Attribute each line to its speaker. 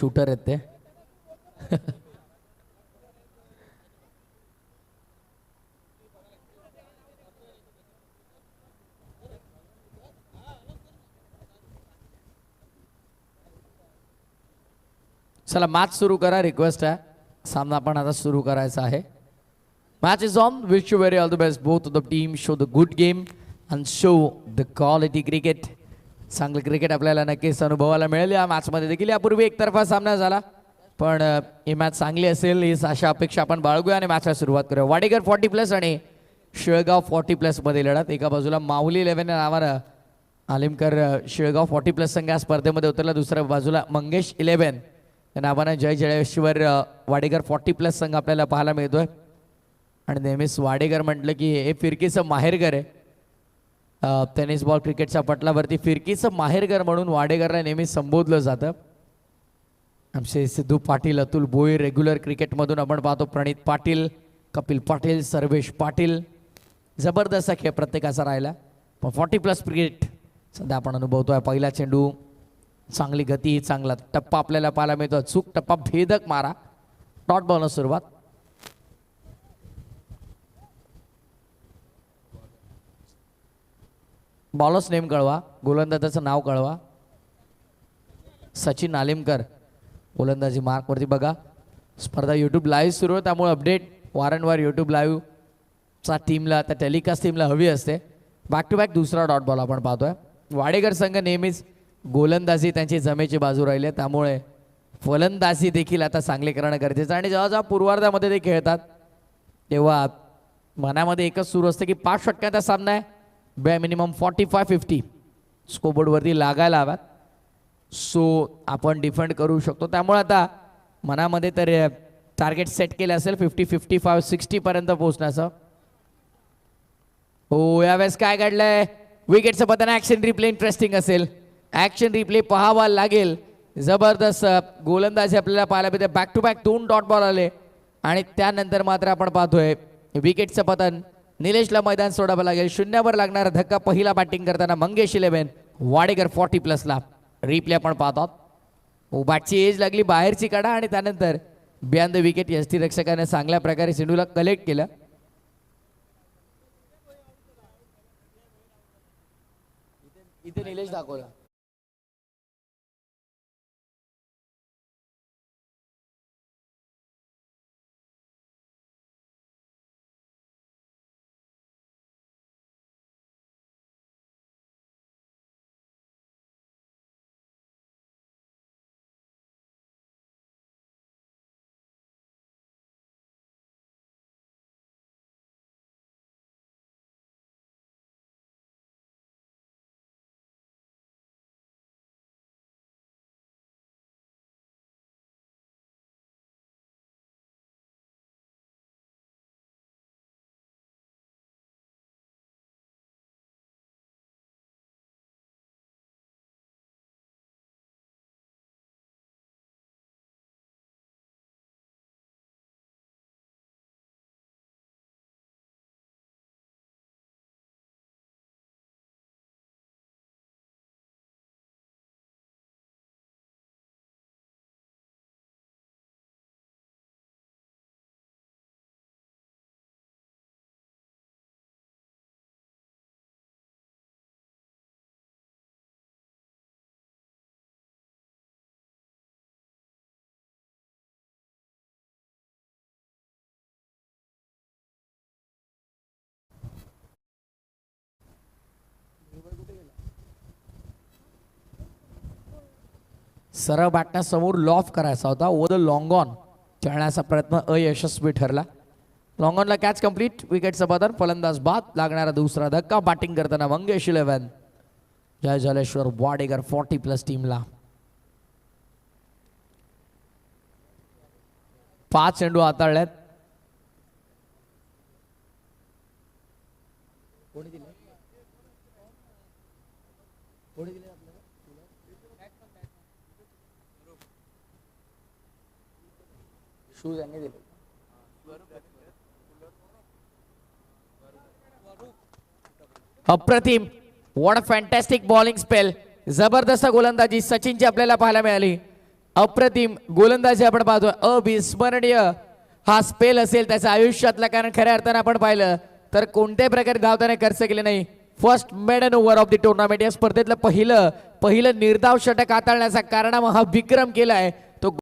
Speaker 1: Shooter आहेत ते चला मॅच सुरू करा रिक्वेस्ट आहे. सामना पण आता सुरू करायचा आहे. Match is on wish you very all the best both the team show the good game and show the quality cricket चांगलं क्रिकेट आपल्याला नक्कीच अनुभवाला मिळेल. या मॅचमध्ये देखील यापूर्वी एकतर्फा सामना झाला. पण ही मॅच चांगली असेल ही अशा अपेक्षा आपण बाळगूया आणि मॅचला सुरुवात करूया. वाडेकर फॉर्टी प्लस आणि शेळगाव फॉर्टी प्लसमध्ये लढत. एका बाजूला माऊली इलेव्हन नावानं आलिमकर शिळगाव शेळगाव फॉर्टी प्लस संघ या स्पर्धेमध्ये उतरला. दुसऱ्या बाजूला मंगेश इलेव्हन या नावानं जय जळेश्वर वाडेकर फॉर्टी प्लस संघ आपल्याला पाहायला मिळतोय. आणि नेहमीच वाडेकर म्हटलं की हे फिरकीचं माहेरघर आहे. टेनिस बॉल क्रिकेटच्या पटलावरती फिरकीचं माहेरघर म्हणून वाडेकरला नेहमी संबोधलं जातं. आमचे सिद्धू पाटील अतुल बोई रेग्युलर क्रिकेटमधून आपण पाहतो प्रणित पाटील कपिल पाटील सर्वेश पाटील. जबरदस्त खेळ प्रत्येकाचा राहिला. पण फॉर्टी प्लस क्रिकेट सध्या आपण अनुभवतो आहे पहिला चेंडू चांगली गती चांगला टप्पा आपल्याला पाहायला मिळतो. चूक टप्पा भेदक मारा. डॉट बॉलनं सुरुवात. बॉलर्स नेम कळवा गोलंदाजाचं नाव कळवा. सचिन नालिमकर गोलंदाजी मार्कवरती बघा. स्पर्धा यूट्यूब लाईव्ह सुरू आहे त्यामुळे अपडेट वारंवार यूट्यूब लाईव्हचा टीमला त्या टेलिकास्ट टीमला हवी असते. बॅक टू बॅक दुसरा डॉट बॉल आपण पाहतोय. वाडेकर संघ नेहमीच गोलंदाजी त्यांची जमेची बाजू राहिली त्यामुळे फलंदाजी देखील आता चांगली करणं गरजेचं आणि जेव्हा जेव्हा पूर्वार्धामध्ये ते खेळतात तेव्हा मनामध्ये एकच सुरू असतं की पाच षटकांचा सामना आहे. बॅ मिनिमम फॉर्टी फाय फिफ्टी स्कोबोर्डवरती लागायला हव्यात. सो आपण डिफेंड करू शकतो. त्यामुळे आता मनामध्ये तर टार्गेट सेट केलं असेल फिफ्टी फिफ्टी फाय सिक्स्टीपर्यंत पोहोचण्याचं. हो यावेळेस काय घडलंय? विकेटचं पतन ॲक्शन रिप्ले इंटरेस्टिंग असेल. ॲक्शन रिप्ले पाहावा लागेल. जबरदस्त. गोलंदाजी आपल्याला पाहायला मिळते. बॅक टू बॅक दोन डॉट बॉल आले. आणि त्यानंतर मात्र आपण पाहतोय विकेटचं पतन निलेशला मैदान सोडावं लागेल. शून्यावर लागणारा धक्का. पहिला बॅटिंग करताना मंगेश इलेव्हन वाडेकर फॉर्टी प्लसला रिप्ले आपण पाहतो. हो बॅटची एज लागली बाहेरची काढा आणि त्यानंतर बियान द विकेट यष्टीरक्षकाने चांगल्या प्रकारे चेंडूला कलेक्ट केलं. इथे निलेश दाखवला. सरळ बाटण्यासमोर लॉफ करायचा होता. ओ द लॉंग ऑन खेळण्याचा प्रयत्न अयशस्वी ठरला. लॉंग ऑनला कॅच कंप्लीट विकेटचं बदल फलंदाज बाद. लागणारा दुसरा धक्का. बॅटिंग करताना Mangesh eleven Jai Jaleshwar Wadekar forty plus टीमला पाच चेंडू हाताळल्यात शूज यांनी दिले. अप्रतिम. What a fantastic bowling spell जबरदस्त गोलंदाजी सचिनची आपल्याला पाहायला मिळाली. अप्रतिम गोलंदाजी आपण पाहतोय अविस्मरणीय हा स्पेल असेल त्याच्या आयुष्यातला कारण खऱ्या अर्थानं आपण पाहिलं तर कोणत्याही प्रकारे धाव खर्च केले नाही. First maiden over of the tournament या स्पर्धेतलं पहिलं पहिलं निर्धाव षटक हाताळण्याचा कारणामा हा विक्रम केलाय.